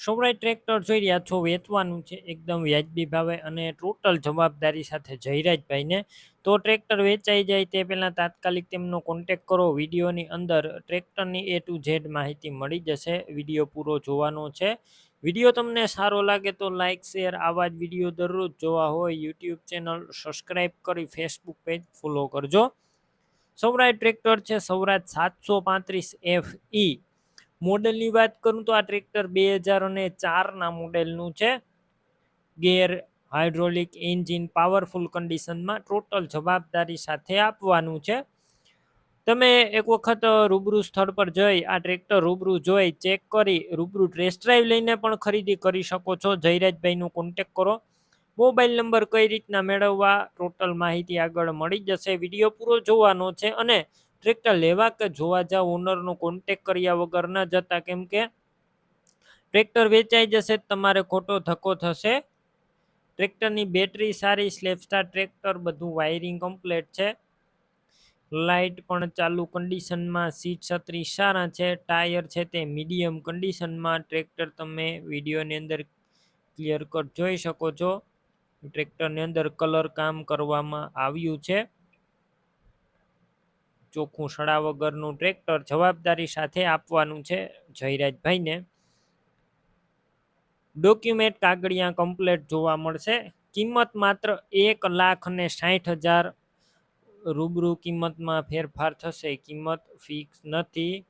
સૌરાય tractor જોઈ રહ્યા છો. વેચવાનું છે એકદમ વ્યાજબી ભાવે અને ટોટલ જવાબદારી સાથે જયરાજભાઈને. તો ટ્રેક્ટર વેચાઈ જાય તે પહેલાં તાત્કાલિક તેમનો કોન્ટેક કરો. વિડીયોની અંદર ટ્રેક્ટરની એ ટુ ઝેડ માહિતી મળી જશે. વીડિયો પૂરો જોવાનો છે. વીડિયો તમને સારો લાગે તો લાઇક શેર આવા જ વીડિયો દરરોજ જોવા હોય. યુટ્યુબ ચેનલ સબસ્ક્રાઈબ કરી ફેસબુક પેજ ફોલો કરજો. સૌરાય ટ્રેક્ટર છે સૌરાજ સાતસો પાંત્રીસ એફ ઈ મોડલની વાત કરું તો આ ટ્રેક્ટર બે હજાર અને ચારના મોડેલનું છે. ગેર હાઇડ્રોલિક એન્જિન પાવરફુલ કન્ડિશનમાં ટોટલ જવાબદારી સાથે આપવાનું છે. તમે એક વખત રૂબરૂ સ્થળ પર જઈ આ ટ્રેક્ટર રૂબરૂ જોઈ, ચેક કરી, રૂબરૂ ટેસ્ટ ડ્રાઈવ લઈને પણ ખરીદી કરી શકો છો. જયરાજભાઈનો કોન્ટેક કરો. મોબાઈલ નંબર કઈ રીતના મેળવવા, ટોટલ માહિતી આગળ મળી જશે. વીડિયો પૂરો જોવાનો છે અને ટ્રેક્ટર લેવા કે જોવા જાવ ઓનરનો કોન્ટેક કર્યા વગર ન જતા, કેમ કે ટ્રેક્ટર વેચાઈ જશે તમારે ખોટો ધક્કો થશે. ટ્રેક્ટરની બેટરી સારી સ્લેપસ્ટાર ટ્રેક્ટર, બધું વાયરિંગ કમ્પ્લેટ છે. લાઇટ પણ ચાલુ કન્ડિશનમાં સીટ છત્રી સારા છે, ટાયર છે તે મીડિયમ કન્ડિશનમાં ટ્રેક્ટર તમે વિડીયોની અંદર ક્લિયર કટ જોઈ શકો છો. ટ્રેક્ટરની અંદર કલર કામ કરવામાં આવ્યું છે. ચોખ્ખું સડા વગરનું ટ્રેક્ટર જવાબદારી સાથે આપવાનું છે જયરાજભાઈને. ડોક્યુમેન્ટ કાગળિયા કમ્પ્લેટ જોવા મળશે. કિંમત માત્ર એક લાખ ને સાઠ હજાર રૂબરૂ કિંમતમાં ફેરફાર થશે. કિંમત ફિક્સ નથી.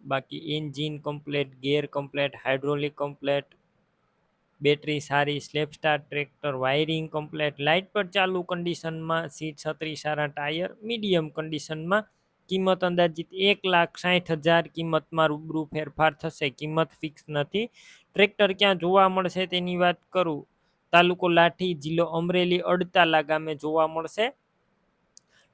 બાકી engine complete gear complete hydraulic complete battery સારી સ્લેપસ્ટાર ટ્રેક્ટર, વાયરિંગ કમ્પ્લેટ, લાઇટ પર ચાલુ કન્ડિશનમાં સીટ છત્રી સારા, ટાયર મીડિયમ કન્ડિશનમાં. કિંમત અંદાજિત એક લાખ સાઠ હજાર કિંમતમાં રૂબરૂ ફેરફાર થશે. કિંમત ફિક્સ નથી. ટ્રેક્ટર ક્યાં જોવા મળશે તેની વાત કરું. તાલુકો લાઠી, જિલ્લો અમરેલી અડતાલા ગામે જોવા મળશે.